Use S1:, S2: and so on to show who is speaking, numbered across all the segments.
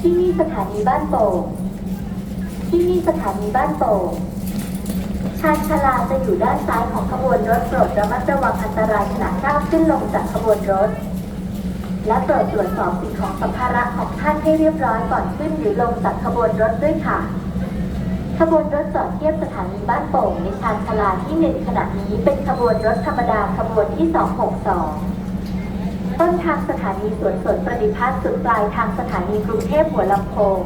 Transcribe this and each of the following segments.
S1: ที่นี่สถานีบ้านโป่งที่นี่สถานีบ้านโป่งชานชาลาจะอยู่ด้านซ้ายของขบวนรถโปรดระมัดระวังอันตรายขณะก้าวขึ้นลงจากขบวนรถ และโปรดตรวจสอบสิ่งของสัมภาระของท่านให้เรียบร้อยก่อนขึ้นหรือลงจากขบวนรถด้วยค่ะ ขบวนรถจอดเทียบสถานีบ้านโป่งในชานชาลาที่หนึ่งขณะนี้เป็นขบวนรถธรรมดาขบวนที่ 262 ต้นทางสถานีสวนสนประดิพัฒน์สุดปลายทางสถานีกรุงเทพหัวลำโพง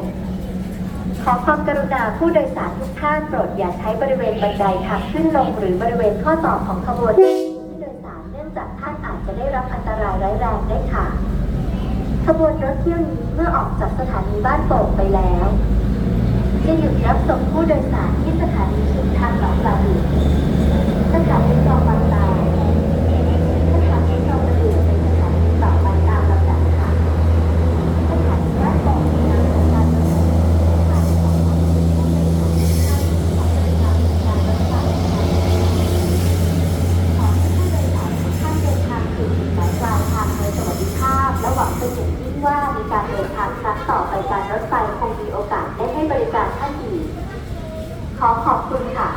S1: ขอความกรุณาผู้โดยสารทุกท่านโปรดอย่าใช้บริเวณบันไดทางขึ้นลงหรือบริเวณข้อต่อของขบวนที่โดยสารเนื่องจากท่านอาจจะได้รับอันตรายร้ายแรงได้ค่ะ ขบวนรถเที่ยวนี้เมื่อออกจากสถานีบ้านโป่งไปแล้ว จะหยุดรับส่งผู้โดยสารที่สถา ว่ามีการเดินทางครั้งต่อไปการรถไฟคงมีโอกาสได้ให้บริการท่านอีก ขอขอบคุณค่ะ